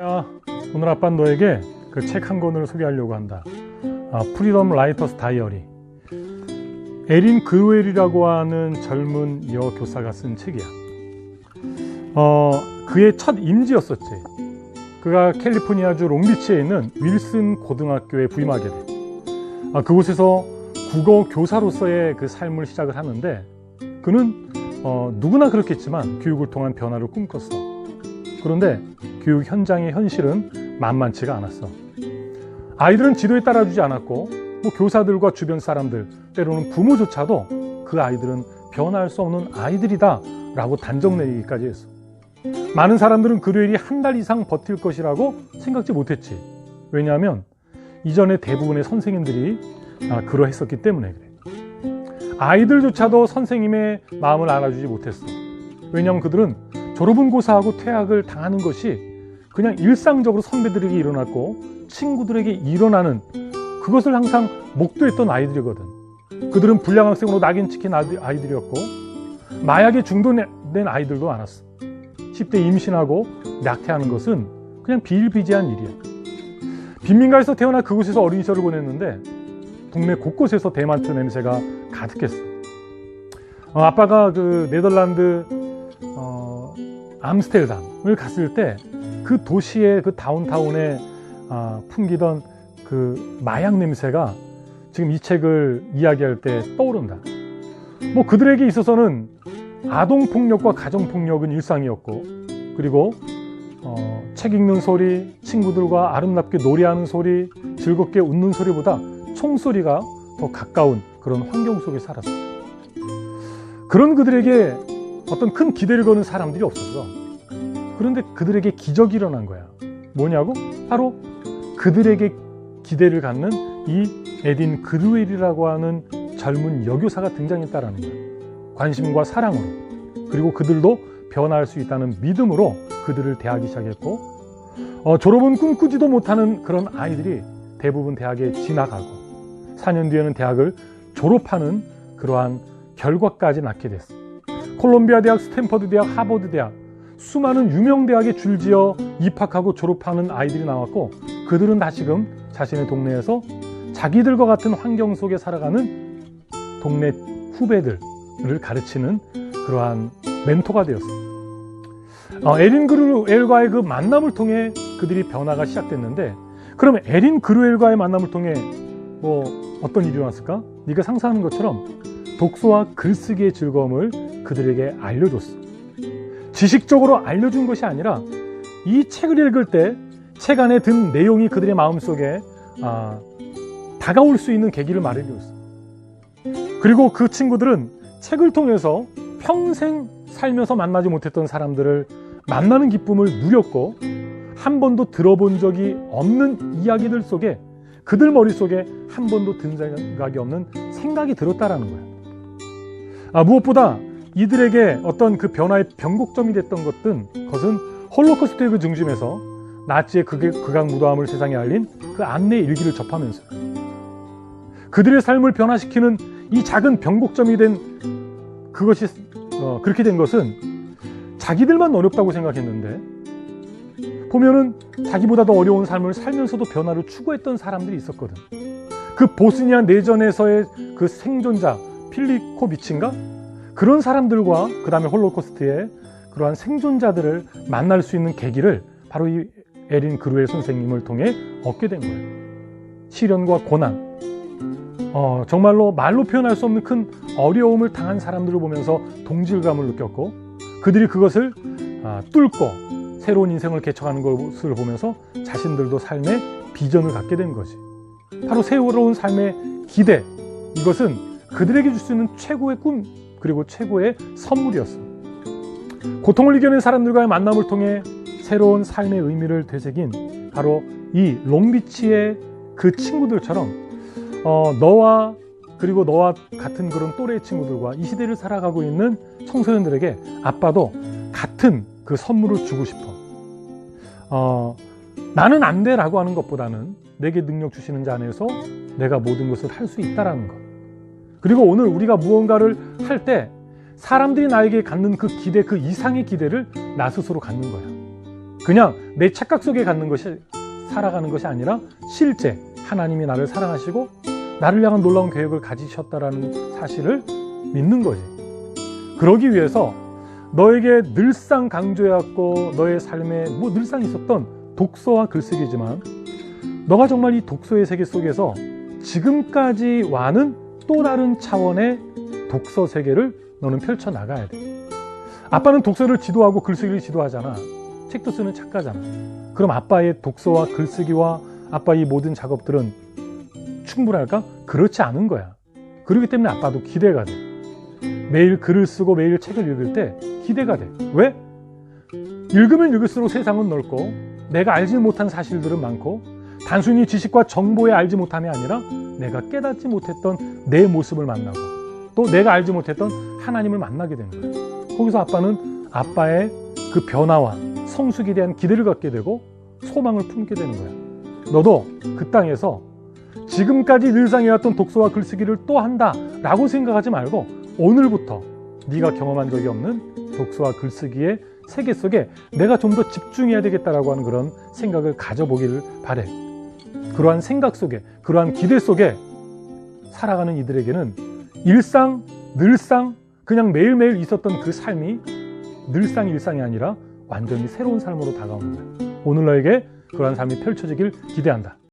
아, 오늘 아빠는 너에게 그 책 한 권을 소개하려고 한다. 아, 프리덤 라이터스 다이어리. 에린 그웰이라고 하는 젊은 여 교사가 쓴 책이야. 어, 그의 첫 임지였었지. 그가 캘리포니아주 롱비치에 있는 윌슨 고등학교에 부임하게 돼. 아, 그곳에서 국어 교사로서의 그 삶을 시작을 하는데 그는 어, 누구나 그렇겠지만 교육을 통한 변화를 꿈꿨어. 그런데 교육 현장의 현실은 만만치가 않았어. 아이들은 지도에 따라주지 않았고 뭐 교사들과 주변 사람들 때로는 부모조차도 그 아이들은 변할 수 없는 아이들이다 라고 단정 내리기까지 했어. 많은 사람들은 그레일이 한 달 이상 버틸 것이라고 생각지 못했지. 왜냐하면 이전에 대부분의 선생님들이 아, 그러했었기 때문에 그래. 아이들조차도 선생님의 마음을 알아주지 못했어. 왜냐하면 그들은 졸업은 고사하고 퇴학을 당하는 것이 그냥 일상적으로 선배들에게 일어났고 친구들에게 일어나는 그것을 항상 목도했던 아이들이거든. 그들은 불량 학생으로 낙인 찍힌 아이들이었고 마약에 중독된 아이들도 많았어. 10대 임신하고 낙태하는 것은 그냥 비일비재한 일이야. 빈민가에서 태어나 그곳에서 어린 시절을 보냈는데 동네 곳곳에서 대마트 냄새가 가득했어. 어, 아빠가 그 네덜란드 어, 암스테르담을 갔을 때 그 도시의 그 다운타운에 아, 풍기던 그 마약 냄새가 지금 이 책을 이야기할 때 떠오른다. 뭐 그들에게 있어서는 아동 폭력과 가정 폭력은 일상이었고 그리고 어, 책 읽는 소리, 친구들과 아름답게 노래하는 소리, 즐겁게 웃는 소리보다 총소리가 더 가까운 그런 환경 속에 살았어. 그런 그들에게 어떤 큰 기대를 거는 사람들이 없었어. 그런데 그들에게 기적이 일어난 거야. 뭐냐고? 바로 그들에게 기대를 갖는 이 에딘 그루엘이라고 하는 젊은 여교사가 등장했다라는 거야. 관심과 사랑으로. 그리고 그들도 변화할 수 있다는 믿음으로 그들을 대하기 시작했고, 어, 졸업은 꿈꾸지도 못하는 그런 아이들이 대부분 대학에 진학하고, 4년 뒤에는 대학을 졸업하는 그러한 결과까지 낳게 됐어. 콜롬비아 대학, 스탠퍼드 대학, 하버드 대학, 수많은 유명 대학에 줄지어 입학하고 졸업하는 아이들이 나왔고 그들은 다시금 자신의 동네에서 자기들과 같은 환경 속에 살아가는 동네 후배들을 가르치는 그러한 멘토가 되었어. 어, 에린 그루엘과의 그 만남을 통해 그들이 변화가 시작됐는데 그러면 에린 그루엘과의 만남을 통해 뭐 어떤 일이 일어났을까? 네가 상상하는 것처럼 독서와 글쓰기의 즐거움을 그들에게 알려줬어. 지식적으로 알려준 것이 아니라 이 책을 읽을 때 책 안에 든 내용이 그들의 마음속에 아, 다가올 수 있는 계기를 마련해줬어. 그리고 그 친구들은 책을 통해서 평생 살면서 만나지 못했던 사람들을 만나는 기쁨을 누렸고 한 번도 들어본 적이 없는 이야기들 속에 그들 머릿속에 한 번도 든 생각이 없는 생각이 들었다라는 거야. 아, 무엇보다 이들에게 어떤 그 변화의 변곡점이 됐던 것은 것은 홀로코스트의 그 중심에서 나치의 극악 무도함을 세상에 알린 그 안내 일기를 접하면서 그들의 삶을 변화시키는 이 작은 변곡점이 된 그것이 어, 그렇게 된 것은 자기들만 어렵다고 생각했는데 보면은 자기보다 더 어려운 삶을 살면서도 변화를 추구했던 사람들이 있었거든. 그 보스니아 내전에서의 그 생존자 필리코 비친가 그런 사람들과 그 다음에 홀로코스트의 그러한 생존자들을 만날 수 있는 계기를 바로 이 에린 그루엘 선생님을 통해 얻게 된 거예요. 시련과 고난, 어, 정말로 말로 표현할 수 없는 큰 어려움을 당한 사람들을 보면서 동질감을 느꼈고 그들이 그것을 아, 뚫고 새로운 인생을 개척하는 것을 보면서 자신들도 삶의 비전을 갖게 된 거지. 바로 새로운 삶의 기대. 이것은 그들에게 줄 수 있는 최고의 꿈, 그리고 최고의 선물이었어. 고통을 이겨낸 사람들과의 만남을 통해 새로운 삶의 의미를 되새긴 바로 이 롱비치의 그 친구들처럼 어, 너와 그리고 너와 같은 그런 또래의 친구들과 이 시대를 살아가고 있는 청소년들에게 아빠도 같은 그 선물을 주고 싶어. 어, 나는 안 돼라고 하는 것보다는 내게 능력 주시는 자 안에서 내가 모든 것을 할 수 있다라는 것. 그리고 오늘 우리가 무언가를 할 때 사람들이 나에게 갖는 그 기대, 그 이상의 기대를 나 스스로 갖는 거야. 그냥 내 착각 속에 갖는 것이 살아가는 것이 아니라 실제 하나님이 나를 사랑하시고 나를 향한 놀라운 계획을 가지셨다라는 사실을 믿는 거지. 그러기 위해서 너에게 늘상 강조해왔고 너의 삶에 뭐 늘상 있었던 독서와 글쓰기지만 너가 정말 이 독서의 세계 속에서 지금까지 와는 또 다른 차원의 독서 세계를 너는 펼쳐 나가야 돼. 아빠는 독서를 지도하고 글쓰기를 지도하잖아. 책도 쓰는 작가잖아. 그럼 아빠의 독서와 글쓰기와 아빠의 모든 작업들은 충분할까? 그렇지 않은 거야. 그렇기 때문에 아빠도 기대가 돼. 매일 글을 쓰고 매일 책을 읽을 때 기대가 돼. 왜? 읽으면 읽을수록 세상은 넓고 내가 알지 못한 사실들은 많고 단순히 지식과 정보에 알지 못함이 아니라 내가 깨닫지 못했던 내 모습을 만나고 또 내가 알지 못했던 하나님을 만나게 되는 거예요. 거기서 아빠는 아빠의 그 변화와 성숙에 대한 기대를 갖게 되고 소망을 품게 되는 거야. 너도 그 땅에서 지금까지 늘상 해왔던 독서와 글쓰기를 또 한다라고 생각하지 말고 오늘부터 네가 경험한 적이 없는 독서와 글쓰기의 세계 속에 내가 좀 더 집중해야 되겠다라고 하는 그런 생각을 가져보기를 바래. 그러한 생각 속에, 그러한 기대 속에 살아가는 이들에게는 일상, 늘상, 그냥 매일매일 있었던 그 삶이 늘상 일상이 아니라 완전히 새로운 삶으로 거야. 오늘 너에게 그러한 삶이 펼쳐지길 기대한다.